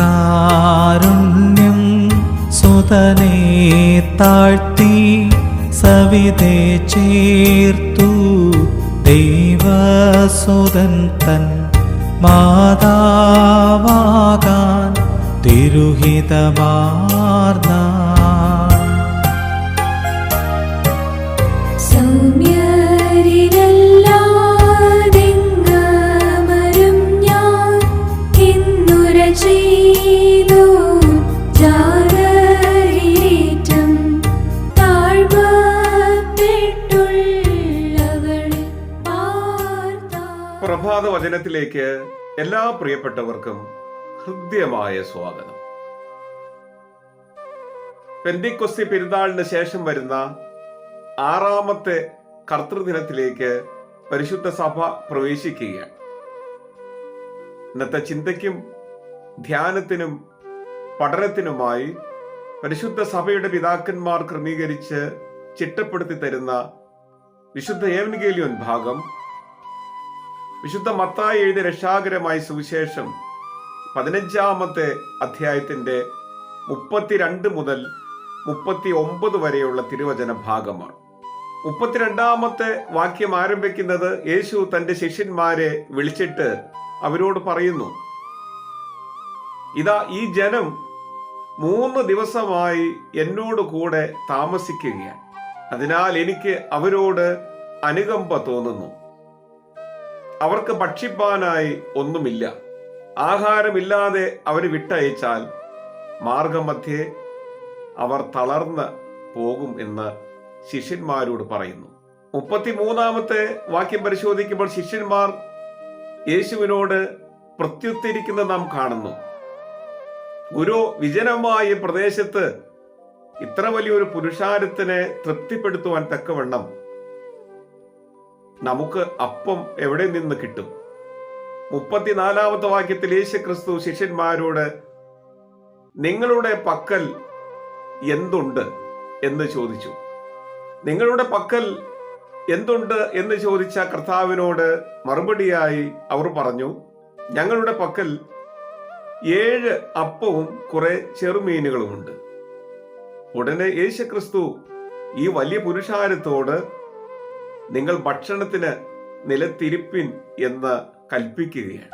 തൃക്കാരുണ്യം സുതനെ താഴ്ത്തി സവിതേ ചേർത്തു ദൈവസുതൻ തൻ മാതാവാകാൻ തിരുഹിതമാർന്ന പ്രഭാത വചനത്തിലേക്ക് എല്ലാ പ്രിയപ്പെട്ടവർക്കും ഹൃദ്യമായ സ്വാഗതം. പെന്തിക്കൊസ്തി പെരുന്നാളിന് ശേഷം വരുന്ന ആറാമത്തെ കർത്തൃദിനത്തിലേക്ക് പരിശുദ്ധ സഭ പ്രവേശിക്കുകയാണ്. ഇന്നത്തെ ചിന്തയ്ക്കും ധ്യാനത്തിനും പഠനത്തിനുമായി പരിശുദ്ധ സഭയുടെ പിതാക്കന്മാർ ക്രമീകരിച്ച് ചിട്ടപ്പെടുത്തി തരുന്ന വിശുദ്ധ ഏവൻഗേലിയോൻ ഭാഗം വിശുദ്ധ മത്തായി എഴുതിയ രക്ഷാകരമായ സുവിശേഷം പതിനഞ്ചാമത്തെ അധ്യായത്തിന്റെ മുപ്പത്തിരണ്ട് മുതൽ മുപ്പത്തി ഒമ്പത് വരെയുള്ള തിരുവചന ഭാഗമാണ്. മുപ്പത്തിരണ്ടാമത്തെ വാക്യം ആരംഭിക്കുന്നത് യേശു തന്റെ ശിഷ്യന്മാരെ വിളിച്ചിട്ട് അവരോട് പറയുന്നു ഇതാ ഈ ജനം മൂന്ന് ദിവസമായി എന്നോട് കൂടെ താമസിക്കുകയാണ്. അതിനാൽ എനിക്ക് അവരോട് അനുകമ്പ തോന്നുന്നു. അവർക്ക് ഭക്ഷിപ്പാനായി ഒന്നുമില്ല. ആഹാരമില്ലാതെ അവർ വിട്ടയച്ചാൽ മാർഗമധ്യേ അവർ തളർന്ന് പോകും എന്ന് ശിഷ്യന്മാരോട് പറയുന്നു. മുപ്പത്തിമൂന്നാമത്തെ വാക്യം പരിശോധിക്കുമ്പോൾ ശിഷ്യന്മാർ യേശുവിനോട് പ്രത്യുത്തിരിക്കുന്നത് നാം കാണുന്നു. ഗുരു വിജനമായ പ്രദേശത്ത് ഇത്ര വലിയൊരു പുരുഷാരത്തിനെ തൃപ്തിപ്പെടുത്തുവാൻ തക്കവണ്ണം നമുക്ക് അപ്പം എവിടെ നിന്ന് കിട്ടും? മുപ്പത്തിനാലാമത്തെ വാക്യത്തിൽ യേശു ക്രിസ്തു ശിഷ്യന്മാരോട് നിങ്ങളുടെ പക്കൽ എന്തുണ്ട്? എന്ന് ചോദിച്ചു. നിങ്ങളുടെ പക്കൽ എന്തുണ്ട്? എന്ന് ചോദിച്ച കർത്താവിനോട് മറുപടിയായി അവർ പറഞ്ഞു ഞങ്ങളുടെ പക്കൽ ഏഴ് അപ്പവും കുറെ ചെറുമീനുകളുമുണ്ട്. ഉടനെ യേശു ക്രിസ്തു ഈ വലിയ പുരുഷാരത്തോട് നിങ്ങൾ ഭക്ഷണത്തിന് നിലത്തിരിപ്പിൻ എന്ന് കൽപ്പിക്കുകയാണ്.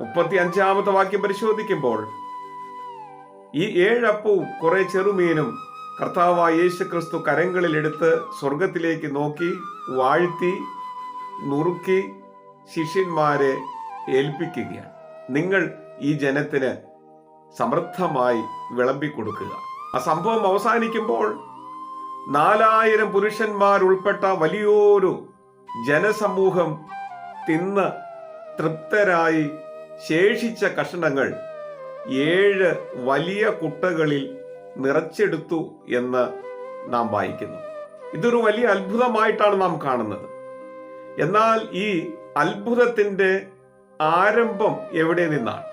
മുപ്പത്തി അഞ്ചാമത്തെ വാക്യം പരിശോധിക്കുമ്പോൾ ഈ ഏഴപ്പവും കുറെ ചെറുമീനും കർത്താവായ യേശു ക്രിസ്തു കരങ്ങളിലെടുത്ത് സ്വർഗത്തിലേക്ക് നോക്കി വാഴ്ത്തി നുറുക്കി ശിഷ്യന്മാരെ ഏൽപ്പിക്കുകയാണ്. നിങ്ങൾ ഈ ജനത്തിന് സമൃദ്ധമായി വിളമ്പിക്കൊടുക്കുക. ആ സംഭവം അവസാനിക്കുമ്പോൾ നാലായിരം പുരുഷന്മാർ ഉൾപ്പെട്ട വലിയൊരു ജനസമൂഹം തിന്ന് തൃപ്തരായി ശേഷിച്ച കഷണങ്ങൾ ഏഴ് വലിയ കുട്ടകളിൽ നിറച്ചെടുത്തു എന്ന് നാം വായിക്കുന്നു. ഇതൊരു വലിയ അത്ഭുതമായിട്ടാണ് നാം കാണുന്നത്. എന്നാൽ ഈ അത്ഭുതത്തിന്റെ ആരംഭം എവിടെ നിന്നാണ്?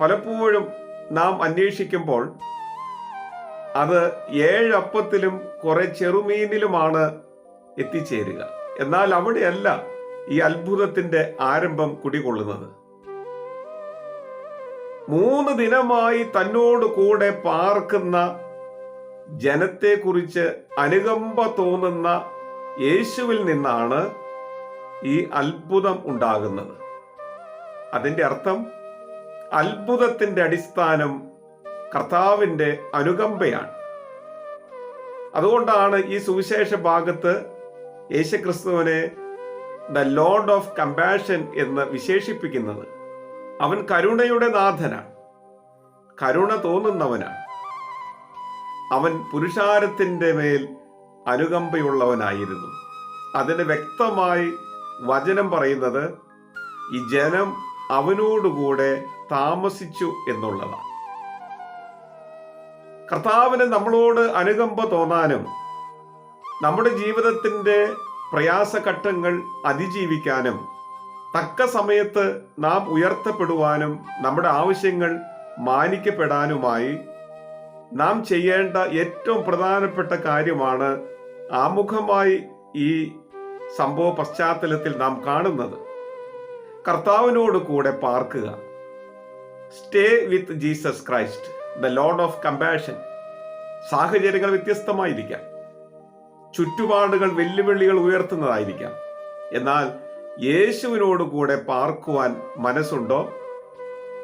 പലപ്പോഴും നാം അന്വേഷിക്കുമ്പോൾ അത് ഏഴപ്പത്തിലും കുറെ ചെറുമീനിലുമാണ് എത്തിച്ചേരുക. എന്നാൽ അവിടെയല്ല ഈ അത്ഭുതത്തിന്റെ ആരംഭം കുടികൊള്ളുന്നത്. മൂന്ന് ദിനമായി തന്നോട് കൂടെ പാർക്കുന്ന ജനത്തെക്കുറിച്ച് അനുകമ്പ തോന്നുന്ന യേശുവിൽ നിന്നാണ് ഈ അത്ഭുതം ഉണ്ടാകുന്നത്. അതിന്റെ അർത്ഥം അത്ഭുതത്തിന്റെ അടിസ്ഥാനം കർത്താവിന്റെ അനുകമ്പയാണ്. അതുകൊണ്ടാണ് ഈ സുവിശേഷ ഭാഗത്ത് യേശുക്രിസ്തുവിനെ ദ ലോർഡ് ഓഫ് കമ്പാഷൻ എന്ന് വിശേഷിപ്പിക്കുന്നത്. അവൻ കരുണയുടെ നാഥനാണ്. കരുണ തോന്നുന്നവനാണ്. അവൻ പുരുഷാരത്തിന്റെ മേൽ അനുകമ്പയുള്ളവനായിരുന്നു. അതിന് വ്യക്തമായി വചനം പറയുന്നത് ഈ ജനം അവനോടുകൂടെ താമസിച്ചു എന്നുള്ളതാണ്. കർത്താവിന് നമ്മളോട് അനുകമ്പ തോന്നാനും നമ്മുടെ ജീവിതത്തിന്റെ പ്രയാസഘട്ടങ്ങൾ അതിജീവിക്കാനും തക്ക സമയത്ത് നാം ഉയർത്തപ്പെടുവാനും നമ്മുടെ ആവശ്യങ്ങൾ മാനിക്കപ്പെടാനുമായി നാം ചെയ്യേണ്ട ഏറ്റവും പ്രധാനപ്പെട്ട കാര്യമാണ് ആമുഖമായി ഈ സംഭവ പശ്ചാത്തലത്തിൽ നാം കാണുന്നത്. കർത്താവിനോട് കൂടെ പാർക്കുക. Stay with Jesus Christ the lord of compassion സാഹചര്യങ്ങൾ വ്യത്യസ്തമായിരിക്കാം. ചുറ്റുപാടുകൾ വെല്ലുവിളികൾ ഉയർത്തുന്നതായിരിക്കാം. എന്നാൽ യേശുവിനോട് കൂടെ പാർക്കുവാൻ മനസ്സുണ്ടോ?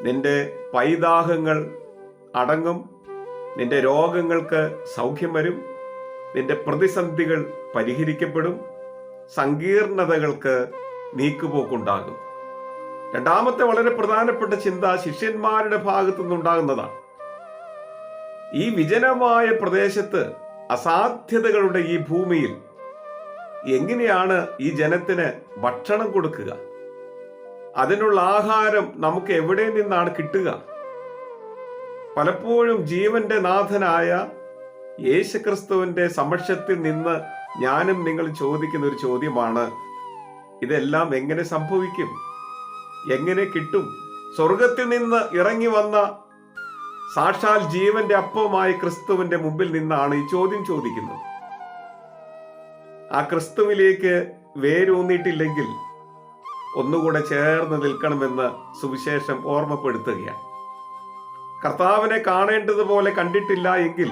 നിന്റെ പൈതാഹങ്ങൾ അടങ്ങും. നിന്റെ രോഗങ്ങൾക്ക് സൗഖ്യം വരും. നിന്റെ പ്രതിസന്ധികൾ പരിഹരിക്കപ്പെടും. സങ്കീർണതകൾക്ക് നീക്കുപോക്കുണ്ടാകും. രണ്ടാമത്തെ വളരെ പ്രധാനപ്പെട്ട ചിന്ത ശിഷ്യന്മാരുടെ ഭാഗത്തു നിന്നുണ്ടാകുന്നതാണ് ഈ വിജനമായ പ്രദേശത്ത് അസാധ്യതകളുടെ ഈ ഭൂമിയിൽ എങ്ങനെയാണ് ഈ ജനത്തിന് ഭക്ഷണം കൊടുക്കുക? അതിനുള്ള ആഹാരം നമുക്ക് എവിടെ നിന്നാണ് കിട്ടുക? പലപ്പോഴും ജീവന്റെ നാഥനായ യേശുക്രിസ്തുവിന്റെ സമക്ഷത്തിൽ നിന്ന് ഞാനും നിങ്ങൾ ചോദിക്കുന്ന ഒരു ചോദ്യമാണ് ഇതെല്ലാം എങ്ങനെ സംഭവിക്കും? എങ്ങനെ കിട്ടും? സ്വർഗത്തിൽ നിന്ന് ഇറങ്ങി വന്ന സാക്ഷാൽ ജീവന്റെ അപ്പവുമായി ക്രിസ്തുവിന്റെ മുമ്പിൽ നിന്നാണ് ഈ ചോദ്യം ചോദിക്കുന്നത്. ആ ക്രിസ്തുവിലേക്ക് വേരൂന്നിട്ടില്ലെങ്കിൽ ഒന്നുകൂടെ ചേർന്ന് നിൽക്കണമെന്ന് സുവിശേഷം ഓർമ്മപ്പെടുത്തുകയാണ്. കർത്താവിനെ കാണേണ്ടതുപോലെ കണ്ടിട്ടില്ല എങ്കിൽ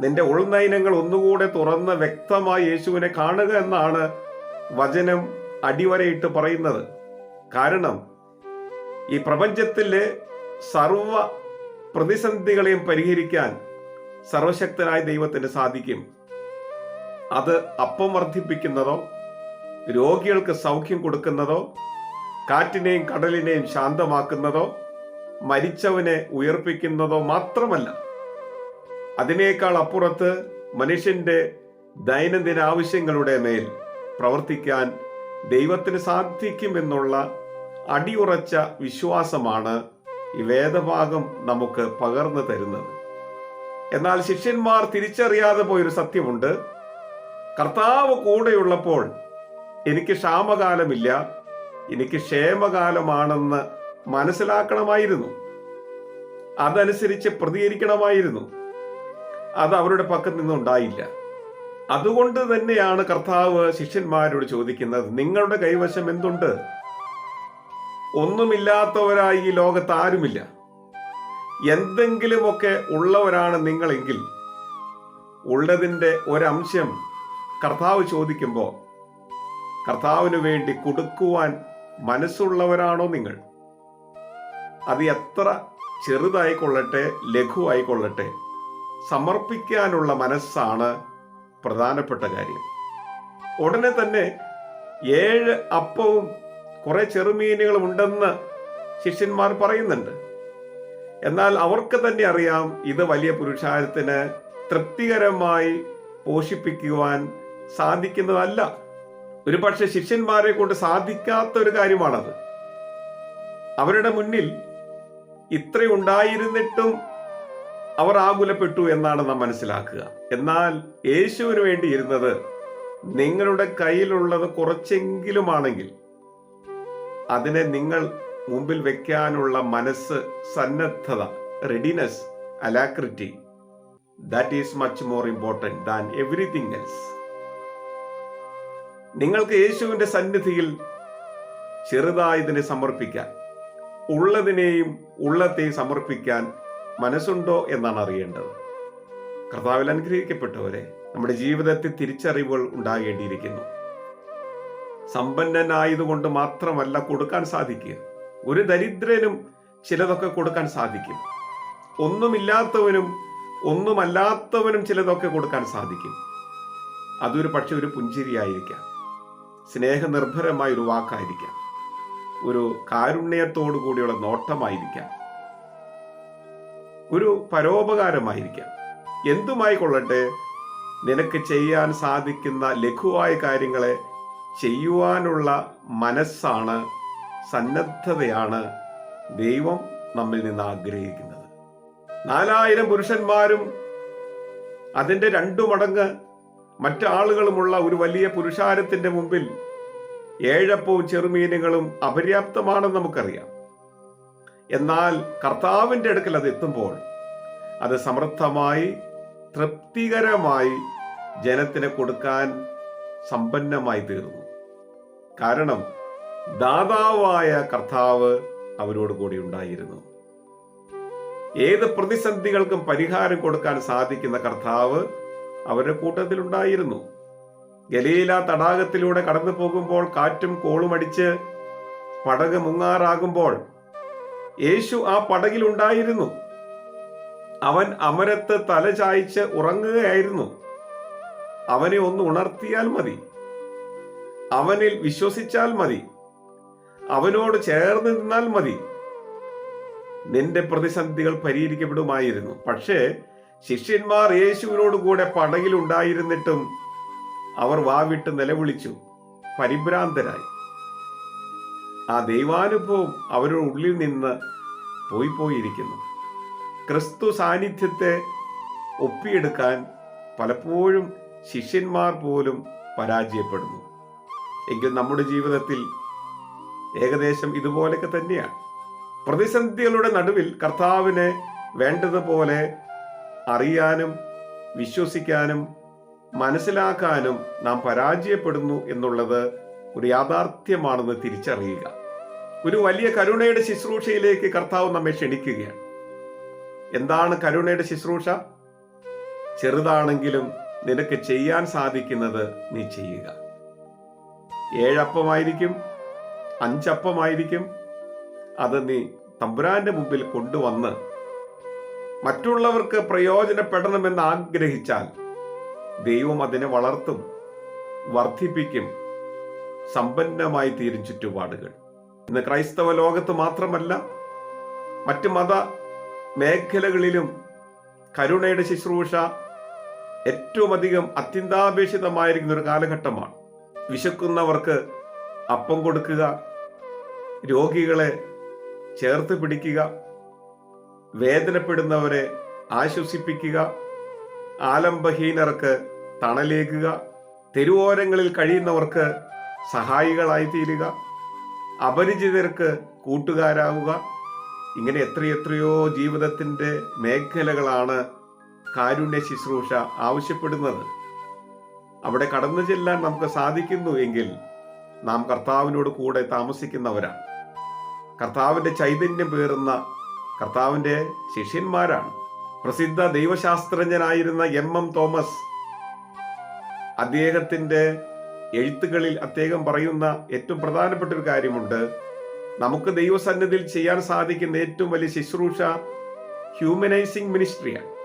നിന്റെ ഉൾനയനങ്ങൾ ഒന്നുകൂടെ തുറന്ന് വ്യക്തമായി യേശുവിനെ കാണുക എന്നാണ് വചനം അടിവരയിട്ട് പറയുന്നത്. കാരണം ഈ പ്രപഞ്ചത്തിലെ സർവ പ്രതിസന്ധികളെയും പരിഹരിക്കാൻ സർവശക്തനായ ദൈവത്തിന് സാധിക്കും. അത് അപ്പം വർദ്ധിപ്പിക്കുന്നതോ രോഗികൾക്ക് സൗഖ്യം കൊടുക്കുന്നതോ കാറ്റിനെയും കടലിനെയും ശാന്തമാക്കുന്നതോ മരിച്ചവനെ ഉയർപ്പിക്കുന്നതോ മാത്രമല്ല. അതിനേക്കാൾ അപ്പുറത്ത് മനുഷ്യന്റെ ദൈനംദിന ആവശ്യങ്ങളുടെ മേൽ പ്രവർത്തിക്കാൻ ദൈവത്തിന് സാധിക്കുമെന്നുള്ള അടിയുറച്ച വിശ്വാസമാണ് ഈ വേദഭാഗം നമുക്ക് പകർന്നു തരുന്നത്. എന്നാൽ ശിഷ്യന്മാർ തിരിച്ചറിയാതെ പോയൊരു സത്യമുണ്ട്. കർത്താവ് കൂടെയുള്ളപ്പോൾ എനിക്ക് ക്ഷാമകാലമില്ല എനിക്ക് ക്ഷേമകാലമാണെന്ന് മനസ്സിലാക്കണമായിരുന്നു. അതനുസരിച്ച് പ്രതികരിക്കണമായിരുന്നു. അത് അവരുടെ പക്കത്ത് നിന്നുണ്ടായില്ല അതുകൊണ്ട് തന്നെയാണ് കർത്താവ് ശിഷ്യന്മാരോട് ചോദിക്കുന്നത് നിങ്ങളുടെ കൈവശം എന്തുണ്ട്? ഒന്നുമില്ലാത്തവരായി ഈ ലോകത്ത് ആരുമില്ല എന്തെങ്കിലുമൊക്കെ ഉള്ളവരാണ് നിങ്ങളെങ്കിൽ ഉള്ളതിന്റെ ഒരംശം കർത്താവ് ചോദിക്കുമ്പോൾ കർത്താവിന് വേണ്ടി കൊടുക്കുവാൻ മനസ്സുള്ളവരാണോ നിങ്ങൾ? അത് എത്ര ചെറുതായിക്കൊള്ളട്ടെ ലഘുവായിക്കൊള്ളട്ടെ സമർപ്പിക്കാനുള്ള മനസ്സാണ് പ്രധാനപ്പെട്ട കാര്യം. ഉടനെ തന്നെ ഏഴ് അപ്പവും കുറെ ചെറുമീനുകളും ഉണ്ടെന്ന് ശിഷ്യന്മാർ പറയുന്നുണ്ട്. എന്നാൽ അവർക്ക് തന്നെ അറിയാം ഇത് വലിയ പുരുഷാരത്തിന് തൃപ്തികരമായി പോഷിപ്പിക്കുവാൻ സാധിക്കുന്നതല്ല. ഒരു പക്ഷെ ശിഷ്യന്മാരെ കൊണ്ട് സാധിക്കാത്ത ഒരു കാര്യമാണത്. അവരുടെ മുന്നിൽ ഇത്രയുണ്ടായിരുന്നിട്ടും അവർ ആകുലപ്പെട്ടു എന്നാണ് നാം മനസ്സിലാക്കുക. എന്നാൽ യേശുവിന് വേണ്ടി ഇരുന്നത് നിങ്ങളുടെ കയ്യിലുള്ളത് കുറച്ചെങ്കിലുമാണെങ്കിൽ അതിനെ നിങ്ങൾ മുമ്പിൽ വെക്കാനുള്ള മനസ്സ് സന്നദ്ധത readiness alacrity that is much more important than everything else നിങ്ങൾക്ക് യേശുവിന്റെ സന്നിധിയിൽ ചെറുതായതിനെ സമർപ്പിക്കാൻ ഉള്ളതിനെയും ഉള്ളത്തെയും സമർപ്പിക്കാൻ മനസ്സുണ്ടോ എന്നാണ് അറിയേണ്ടത്. കർത്താവിൽ അനുഗ്രഹിക്കപ്പെട്ടവരെ നമ്മുടെ ജീവിതത്തിൽ തിരിച്ചറിവുകൾ ഉണ്ടാകേണ്ടിയിരിക്കുന്നു. സമ്പന്നനായതുകൊണ്ട് മാത്രമല്ല കൊടുക്കാൻ സാധിക്കുക. ഒരു ദരിദ്രനും ചിലതൊക്കെ കൊടുക്കാൻ സാധിക്കും. ഒന്നുമില്ലാത്തവനും ഒന്നുമല്ലാത്തവനും ചിലതൊക്കെ കൊടുക്കാൻ സാധിക്കും. അതൊരു പക്ഷെ ഒരു പുഞ്ചിരിയായിരിക്കാം. സ്നേഹനിർഭരമായ ഒരു വാക്കായിരിക്കാം. ഒരു കാരുണ്യത്തോടു കൂടിയുള്ള നോട്ടമായിരിക്കാം. ഒരു പരോപകാരമായിരിക്കാം. എന്തുമായി കൊള്ളട്ടെ നിനക്ക് ചെയ്യാൻ സാധിക്കുന്ന ലഘുവായ കാര്യങ്ങളെ ചെയ്യുവാനുള്ള മനസ്സാണ് സന്നദ്ധതയാണ് ദൈവം നമ്മിൽ നിന്ന് ആഗ്രഹിക്കുന്നത്. നാലായിരം പുരുഷന്മാരും അതിന്റെ രണ്ടു മടങ്ങ് മറ്റാളുകളുമുള്ള ഒരു വലിയ പുരുഷാരത്തിന്റെ മുമ്പിൽ ഏഴപ്പവും ചെറുമീനുകളും അപര്യാപ്തമാണെന്ന് നമുക്കറിയാം. എന്നാൽ കർത്താവിന്റെ അടുക്കൽ അത് എത്തുമ്പോൾ അത് സമൃദ്ധമായി തൃപ്തികരമായി ജനത്തിന് കൊടുക്കാൻ സമ്പന്നമായി തീർന്നു കാരണം ദാതാവായ കർത്താവ് അവരോട് കൂടി ഉണ്ടായിരുന്നു. ഏത് പ്രതിസന്ധികൾക്കും പരിഹാരം കൊടുക്കാൻ സാധിക്കുന്ന കർത്താവ് അവരുടെ കൂട്ടത്തിലുണ്ടായിരുന്നു ഗലീല തടാകത്തിലൂടെ കടന്നു പോകുമ്പോൾ കാറ്റും കോളും അടിച്ച് പടക് മുങ്ങാറാകുമ്പോൾ യേശു ആ പടകിലുണ്ടായിരുന്നു അവൻ അമരത്ത് തല ചായ്ച്ച് ഉറങ്ങുകയായിരുന്നു. അവനെ ഒന്ന് ഉണർത്തിയാൽ മതി. അവനിൽ വിശ്വസിച്ചാൽ മതി. അവനോട് ചേർന്ന് നിന്നാൽ മതി. നിന്റെ പ്രതിസന്ധികൾ പരിഹരിക്കപ്പെടുമായിരുന്നു. പക്ഷേ ശിഷ്യന്മാർ യേശുവിനോട് കൂടെ പടകിൽ ഉണ്ടായിരുന്നിട്ടും അവർ വാവിട്ട് നിലവിളിച്ചു. പരിഭ്രാന്തരായി. ആ ദൈവാനുഭവം അവരുടെ ഉള്ളിൽ നിന്ന് പോയി പോയിരിക്കുന്നു. ക്രിസ്തു സാന്നിധ്യത്തെ ഒപ്പിയെടുക്കാൻ പലപ്പോഴും ശിഷ്യന്മാർ പോലും പരാജയപ്പെടുന്നു. എങ്കിൽ നമ്മുടെ ജീവിതത്തിൽ ഏകദേശം ഇതുപോലെയൊക്കെ തന്നെയാണ്. പ്രതിസന്ധികളുടെ നടുവിൽ കർത്താവിനെ വേണ്ടതുപോലെ അറിയാനും വിശ്വസിക്കാനും മനസ്സിലാക്കാനും നാം പരാജയപ്പെടുന്നു എന്നുള്ളത് ഒരു യാഥാർത്ഥ്യമാണെന്ന് തിരിച്ചറിയുക. ഒരു വലിയ കരുണയുടെ ശുശ്രൂഷയിലേക്ക് കർത്താവ് നമ്മെ ക്ഷണിക്കുകയാണ്. എന്താണ് കരുണയുടെ ശുശ്രൂഷ? ചെറുതാണെങ്കിലും നിനക്ക് ചെയ്യാൻ സാധിക്കുന്നത് നീ ചെയ്യുക. ഏഴപ്പമായിരിക്കും അഞ്ചപ്പമായിരിക്കും. അത് നീ തമ്പുരാന്റെ മുമ്പിൽ കൊണ്ടുവന്ന് മറ്റുള്ളവർക്ക് പ്രയോജനപ്പെടണമെന്ന് ആഗ്രഹിച്ചാൽ ദൈവം അതിനെ വളർത്തും വർദ്ധിപ്പിക്കും സമ്പന്നമായി തീരും ചുറ്റുപാടുകൾ. ഇന്ന് ക്രൈസ്തവ ലോകത്ത് മാത്രമല്ല മറ്റ് മത മേഖലകളിലും കരുണയുടെ ശുശ്രൂഷ ഏറ്റവും അധികം അത്യന്താപേക്ഷിതമായിരിക്കുന്ന ഒരു കാലഘട്ടമാണ്. വിശക്കുന്നവർക്ക് അപ്പം കൊടുക്കുക രോഗികളെ ചേർത്ത് പിടിക്കുക വേദനപ്പെടുന്നവരെ ആശ്വസിപ്പിക്കുക ആലംബഹീനർക്ക് തണലേകുക തെരുവോരങ്ങളിൽ കഴിയുന്നവർക്ക് സഹായികളായി തീരുക അപരിചിതർക്ക് കൂട്ടുകാരാവുക. ഇങ്ങനെ എത്രയെത്രയോ ജീവിതത്തിന്റെ മേഖലകളാണ് കാരുണ്യ ശുശ്രൂഷ ആവശ്യപ്പെടുന്നത്. അവിടെ കടന്നു ചെല്ലാൻ നമുക്ക് സാധിക്കുന്നു എങ്കിൽ നാം കർത്താവിനോട് കൂടെ താമസിക്കുന്നവരാണ്. കർത്താവിന്റെ ചൈതന്യം പേറുന്ന കർത്താവിന്റെ ശിഷ്യന്മാരാണ്. പ്രസിദ്ധ ദൈവശാസ്ത്രജ്ഞനായിരുന്ന എം എം തോമസ് അദ്ദേഹത്തിന്റെ എഴുത്തുകളിൽ അദ്ദേഹം പറയുന്ന ഏറ്റവും പ്രധാനപ്പെട്ട ഒരു കാര്യമുണ്ട്. നമുക്ക് ദൈവസന്നിധിയിൽ ചെയ്യാൻ സാധിക്കുന്ന ഏറ്റവും വലിയ ശുശ്രൂഷ ഹ്യൂമനൈസിംഗ് മിനിസ്ട്രിയാണ്.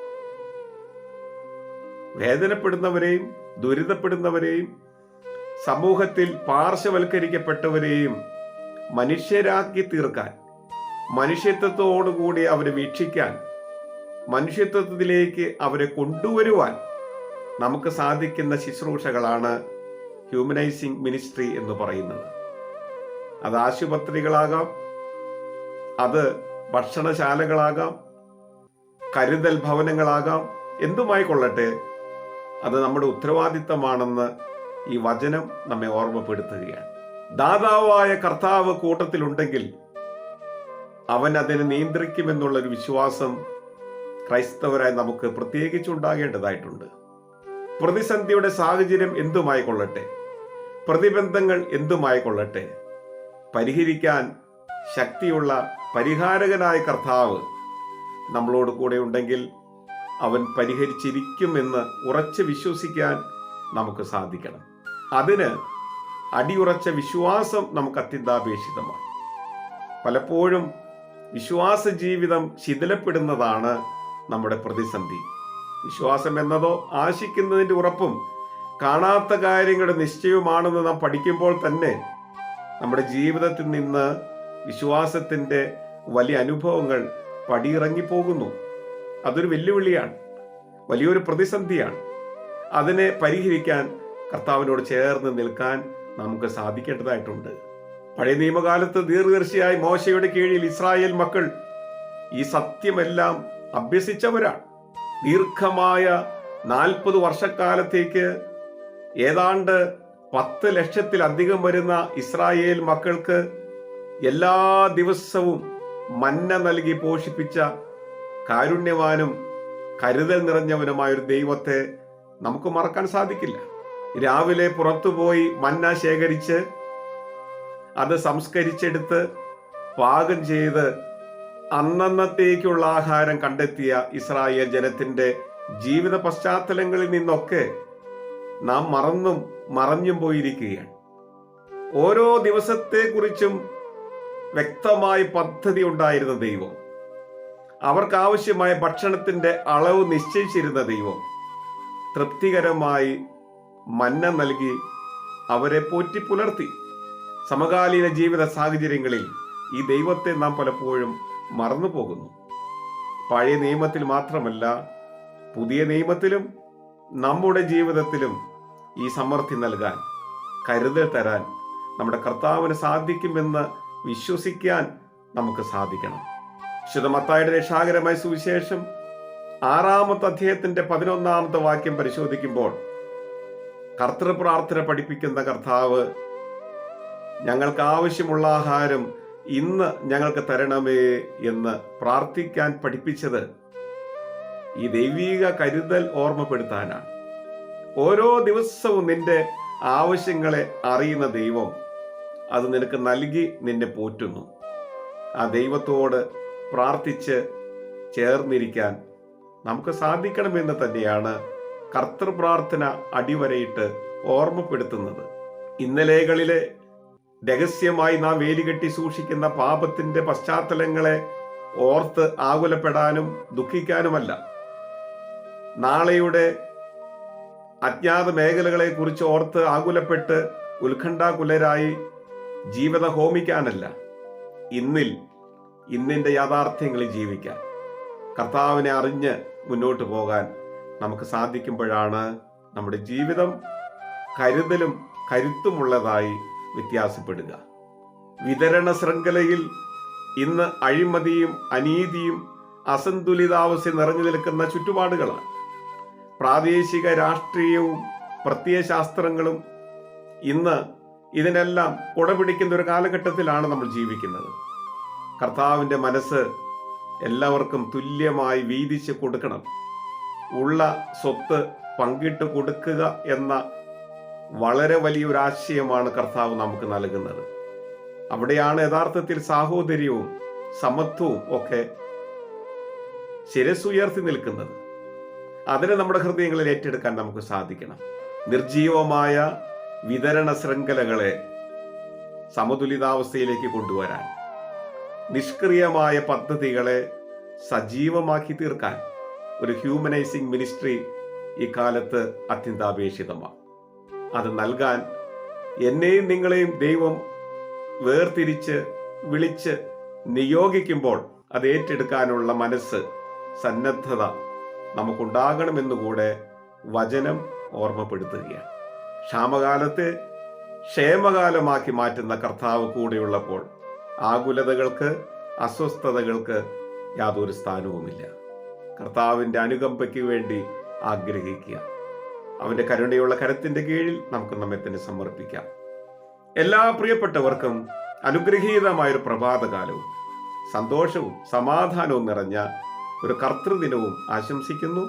വേദനപ്പെടുന്നവരെയും ദുരിതപ്പെടുന്നവരെയും സമൂഹത്തിൽ പാർശ്വവൽക്കരിക്കപ്പെട്ടവരെയും മനുഷ്യരാക്കി തീർക്കാൻ മനുഷ്യത്വത്തോടുകൂടി അവരെ വീക്ഷിക്കാൻ മനുഷ്യത്വത്തിലേക്ക് അവരെ കൊണ്ടുവരുവാൻ നമുക്ക് സാധിക്കുന്ന ശുശ്രൂഷകളാണ് ഹ്യൂമനൈസിംഗ് മിനിസ്ട്രി എന്ന് പറയുന്നത്. അത് ആശുപത്രികളാകാം അത് ഭക്ഷണശാലകളാകാം കരുതൽ ഭവനങ്ങളാകാം എന്തുമായി കൊള്ളട്ടെ അത് നമ്മുടെ ഉത്തരവാദിത്തമാണെന്ന് ഈ വചനം നമ്മെ ഓർമ്മപ്പെടുത്തുകയാണ്. ദാതാവായ കർത്താവ് കൂട്ടത്തിലുണ്ടെങ്കിൽ അവൻ അതിനെ നിയന്ത്രിക്കുമെന്നുള്ളൊരു വിശ്വാസം ക്രൈസ്തവരായി നമുക്ക് പ്രത്യേകിച്ച് ഉണ്ടാകേണ്ടതായിട്ടുണ്ട്. പ്രതിസന്ധിയുടെ സാഹചര്യം എന്തുമായി കൊള്ളട്ടെ പ്രതിബന്ധങ്ങൾ എന്തുമായി കൊള്ളട്ടെ പരിഹരിക്കാൻ ശക്തിയുള്ള പരിഹാരകനായ കർത്താവ് നമ്മളോട് കൂടെ ഉണ്ടെങ്കിൽ അവൻ പരിഹരിച്ചിരിക്കുമെന്ന് ഉറച്ച് വിശ്വസിക്കാൻ നമുക്ക് സാധിക്കണം. അതിന് അടിയുറച്ച വിശ്വാസം നമുക്ക് അത്യന്താപേക്ഷിതമാണ്. പലപ്പോഴും വിശ്വാസ ജീവിതം ശിഥിലപ്പെടുന്നതാണ് നമ്മുടെ പ്രതിസന്ധി. വിശ്വാസം എന്നതോ ആശിക്കുന്നതിന്റെ ഉറപ്പും കാണാത്ത കാര്യങ്ങളുടെ നിശ്ചയവുമാണെന്ന് നാം പഠിക്കുമ്പോൾ തന്നെ നമ്മുടെ ജീവിതത്തിൽ നിന്ന് വിശ്വാസത്തിന്റെ വലിയ അനുഭവങ്ങൾ പടിയിറങ്ങി പോകുന്നു അതൊരു വെല്ലുവിളിയാണ്. വലിയൊരു പ്രതിസന്ധിയാണ്. അതിനെ പരിഹരിക്കാൻ കർത്താവിനോട് ചേർന്ന് നിൽക്കാൻ നമുക്ക് സാധിക്കേണ്ടതായിട്ടുണ്ട്. പഴയ നിയമകാലത്ത് ദീർഘദർശിയായി മോശയുടെ കീഴിൽ ഇസ്രായേൽ മക്കൾ ഈ സത്യമെല്ലാം അഭ്യസിച്ചവരാണ്. ദീർഘമായ നാൽപ്പത് വർഷക്കാലത്തേക്ക് ഏതാണ്ട് പത്ത് ലക്ഷത്തിലധികം വരുന്ന ഇസ്രായേൽ മക്കൾക്ക് എല്ലാ ദിവസവും മന്ന നൽകി പോഷിപ്പിച്ച കാരുണ്യവാനും കരുതൽ നിറഞ്ഞവനുമായ ഒരു ദൈവത്തെ നമുക്ക് മറക്കാൻ സാധിക്കില്ല. രാവിലെ പുറത്തുപോയി മന്ന ശേഖരിച്ച് അത് സംസ്കരിച്ചെടുത്ത് പാകം ചെയ്ത് അന്നന്നത്തേക്കുള്ള ആഹാരം കണ്ടെത്തിയ ഇസ്രായേൽ ജനത്തിന്റെ ജീവിത പശ്ചാത്തലങ്ങളിൽ നിന്നൊക്കെ നാം മറന്നും മറഞ്ഞും പോയിരിക്കുകയാണ്. ഓരോ ദിവസത്തെക്കുറിച്ചും വ്യക്തമായി പദ്ധതി ഉണ്ടായിരുന്ന ദൈവം. അവർക്ക് ആവശ്യമായ ഭക്ഷണത്തിന്റെ അളവ് നിശ്ചയിച്ചിരുന്ന ദൈവം തൃപ്തികരമായി മന്ന നൽകി അവരെ പോറ്റി പുലർത്തി. സമകാലീന ജീവിത സാഹചര്യങ്ങളിൽ ഈ ദൈവത്തെ നാം പലപ്പോഴും മറന്നു പോകുന്നു. പഴയ നിയമത്തിൽ മാത്രമല്ല പുതിയ നിയമത്തിലും നമ്മുടെ ജീവിതത്തിലും ഈ സമൃദ്ധി നൽകാൻ കരുതൽ തരാൻ നമ്മുടെ കർത്താവിന് സാധിക്കുമെന്ന് വിശ്വസിക്കാൻ നമുക്ക് സാധിക്കണം. ശുദ്ധമത്തായുടെ രക്ഷാകരമായ സുവിശേഷം ആറാമത്തെ അധ്യായത്തിന്റെ പതിനൊന്നാമത്തെ വാക്യം പരിശോധിക്കുമ്പോൾ കർത്തൃപ്രാർത്ഥന പഠിപ്പിക്കുന്ന കർത്താവ് ഞങ്ങൾക്ക് ആവശ്യമുള്ള ആഹാരം ഇന്ന് ഞങ്ങൾക്ക് തരണമേ എന്ന് പ്രാർത്ഥിക്കാൻ പഠിപ്പിച്ചത് ഈ ദൈവിക കരുതൽ ഓർമ്മപ്പെടുത്താനാണ്. ഓരോ ദിവസവും നിന്റെ ആവശ്യങ്ങളെ അറിയുന്ന ദൈവം അത് നിനക്ക് നൽകി നിന്നെ പോറ്റുന്നു. ആ ദൈവത്തോട് പ്രാർത്ഥിച്ച് ചേർന്നിരിക്കാൻ നമുക്ക് സാധിക്കണമെന്ന് തന്നെയാണ് കർത്തൃപ്രാർത്ഥന അടിവരയിട്ട് ഓർമ്മപ്പെടുത്തുന്നത്. ഇന്നലെകളിലെ രഹസ്യമായി നാം വേലികെട്ടി സൂക്ഷിക്കുന്ന പാപത്തിന്റെ പശ്ചാത്തലങ്ങളെ ഓർത്ത് ആകുലപ്പെടാനും ദുഃഖിക്കാനുമല്ല. നാളെയുടെ അജ്ഞാത മേഖലകളെ കുറിച്ച് ഓർത്ത് ആകുലപ്പെട്ട് ഉത്കണ്ഠാകുലരായി ജീവിത ഹോമിക്കാനല്ല. ഇന്നിൽ ഇന്നിന്റെ യാഥാർത്ഥ്യങ്ങളിൽ ജീവിക്കാൻ. കർത്താവിനെ അറിഞ്ഞ് മുന്നോട്ട് പോകാൻ നമുക്ക് സാധിക്കുമ്പോഴാണ് നമ്മുടെ ജീവിതം കരുതലും കരുത്തുമുള്ളതായി വ്യത്യാസപ്പെടുക. വിതരണ ശൃംഖലയിൽ ഇന്ന് അഴിമതിയും അനീതിയും അസന്തുലിതാവസ്ഥ നിറഞ്ഞു നിൽക്കുന്ന ചുറ്റുപാടുകളാണ്. പ്രാദേശിക രാഷ്ട്രീയവും പ്രത്യയശാസ്ത്രങ്ങളും ഇന്ന് ഇതിനെല്ലാം കുടപിടിക്കുന്ന ഒരു കാലഘട്ടത്തിലാണ് നമ്മൾ ജീവിക്കുന്നത്. കർത്താവിന്റെ മനസ്സ് എല്ലാവർക്കും തുല്യമായി വീതിച്ച് കൊടുക്കണം. ഉള്ള സ്വത്ത് പങ്കിട്ട് കൊടുക്കുക എന്ന വളരെ വലിയൊരു ആശയമാണ് കർത്താവ് നമുക്ക് നൽകുന്നത്. അവിടെയാണ് യഥാർത്ഥത്തിൽ സാഹോദര്യവും സമത്വവും ഒക്കെ ശിരസുയർത്തി നിൽക്കുന്നത്. അതിനെ നമ്മുടെ ഹൃദയങ്ങളിൽ ഏറ്റെടുക്കാൻ നമുക്ക് സാധിക്കണം. നിർജീവമായ വിതരണ ശൃംഖലകളെ സമതുലിതാവസ്ഥയിലേക്ക് കൊണ്ടുവരാൻ. നിഷ്ക്രിയമായ പദ്ധതികളെ സജീവമാക്കി തീർക്കാൻ ഒരു ഹ്യൂമനൈസിംഗ് മിനിസ്ട്രി ഈ കാലത്ത് അത്യന്താപേക്ഷിതമാണ്. അത് നൽകാൻ എന്നെയും നിങ്ങളെയും ദൈവം വേർതിരിച്ച് വിളിച്ച് നിയോഗിക്കുമ്പോൾ അത് ഏറ്റെടുക്കാനുള്ള മനസ്സ് സന്നദ്ധത നമുക്കുണ്ടാകണമെന്നുകൂടെ വചനം ഓർമ്മപ്പെടുത്തുകയാണ്. ക്ഷാമകാലത്തെ ക്ഷേമകാലമാക്കി മാറ്റുന്ന കർത്താവ് കൂടെയുള്ളപ്പോൾ ആകുലതകൾക്ക് അസ്വസ്ഥതകൾക്ക് യാതൊരു സ്ഥാനവുമില്ല. കർത്താവിന്റെ അനുകമ്പയ്ക്ക് വേണ്ടി ആഗ്രഹിക്കുക. അവന്റെ കരുണയുള്ള കരത്തിന്റെ കീഴിൽ നമുക്ക് നമ്മെ തന്നെ സമർപ്പിക്കാം. എല്ലാ പ്രിയപ്പെട്ടവർക്കും അനുഗ്രഹീതമായൊരു പ്രഭാതകാലവും സന്തോഷവും സമാധാനവും നിറഞ്ഞ ഒരു കർത്തൃദിനവും ആശംസിക്കുന്നു.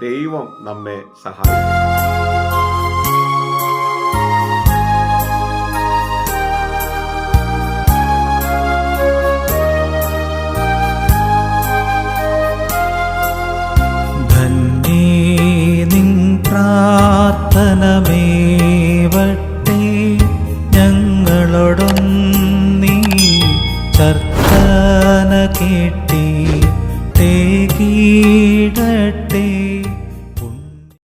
ദൈവം നമ്മെ സഹായിക്കും. പ്രാർത്ഥനമേവട്ടെ